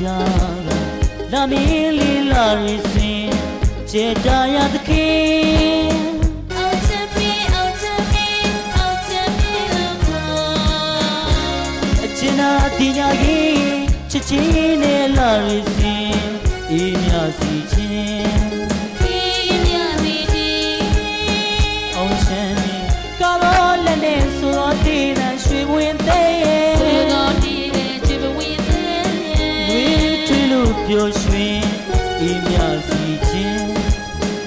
ကြတာလာမီလီလာရီစင်ခြေတာရသခင်ဒီညာကြီးချစ်ချင်းနဲ့လာရစီအေးမြစီချင်း ပျော်ရွှင်အေးမြစီချင်း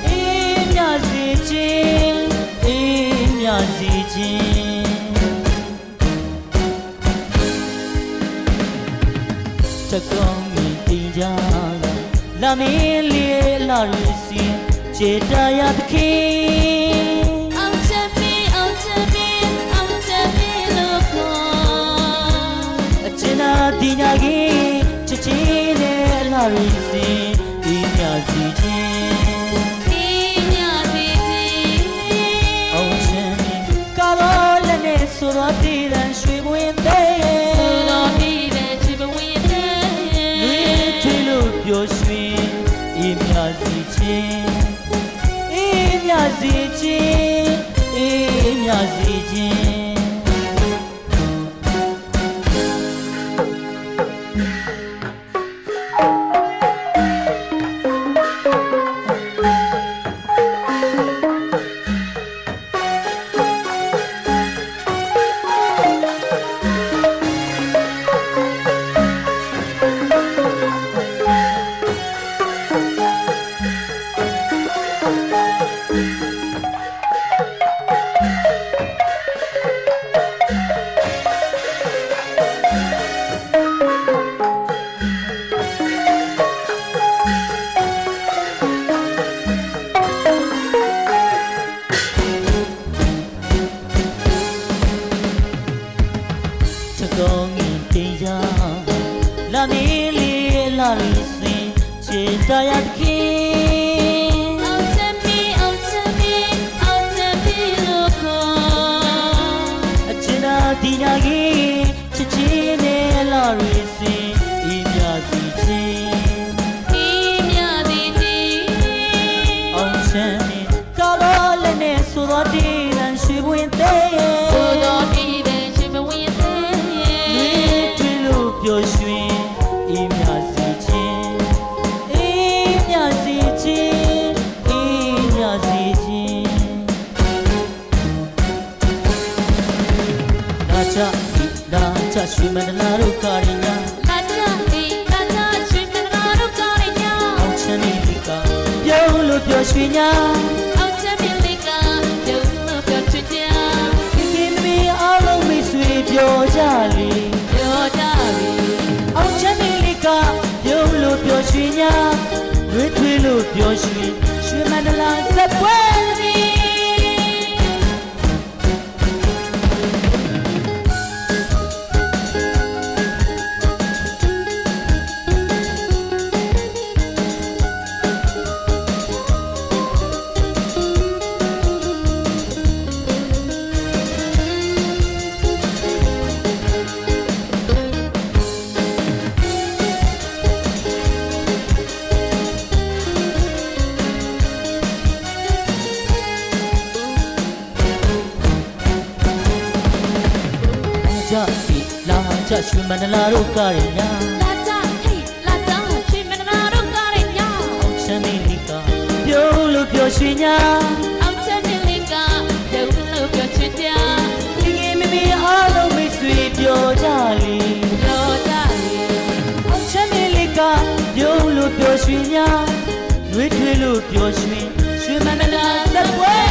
အေးမြစီချင်းအေးမြစီချင်းတကောင်းမြင်တင်ကြလာမင်းလေးလာရစီကျေတာရသခင်အောင်ချမ်းပြေအောင်ချမ်းပြေအောင်ချမ်းပြေလို့ခေါ်အကျဉ်းသာတင်ညာကြီးချစ်ချင်းနဲ့လာ ရစီအေးမြစီချင်းပြေးမြစီကြီးအောင်ချင်ကာလောလည်းနဲ့ဆိုတော့တည်တဲ့ရွှေမွေသေးဆိုတော့ဒီတဲ့ချစ်ပဝင်းတဲ့လူထွေးလို့ပျော်ရွှင်အေးမြစီချင်းအေးမြစီချင်းအေးမြစီချင်း ချကောင်းရင်တင်ကြလာမင်းလေးလာရစီချေတရသခင်အောင် ရွှေမန္တလာတို့ကာရီညာလာချဒီလာချချွေမနာတို့ကောင်းနေညအောင်ချမ်းနေဒီကပြုံးလို့ပျော်ရွှင်ညာအောင်ချမ်းပြေလေးကပြုံးလို့ပြောချွေကြခင်ခင်သမီးအားလုံးမိတ်ဆွေပျော်ကြလေပြောကြပြီအောင်ချမ်းနေလေးကပြုံးလို့ပျော်ရွှင်ညာလွေးထွေးလို့ပျော်ရွှ ကြပြီလာကြရွှေမန္တလာတို့ကရညာလာချဟေးလာချချွေမနာတို့ကောင်းနေညအောင်ချမ်းနေလေးကပြုံးလို့ပျော်ရွှင်ညာအောင်ချမ်းပြေလေးကပြုံးလို့ပြောချွေကြခင်ခင်မမီအားလုံးမိတ်ဆွေပျော်ကြလေပြောကြပြီအောင်ချမ်းနေလေးကပြုံးလို့ပျော်ရွှင်ညာလွေးထွေးလို့ပျော်ရွှင်ရွှေမန္တလာစက်ပွဲဝဲနေ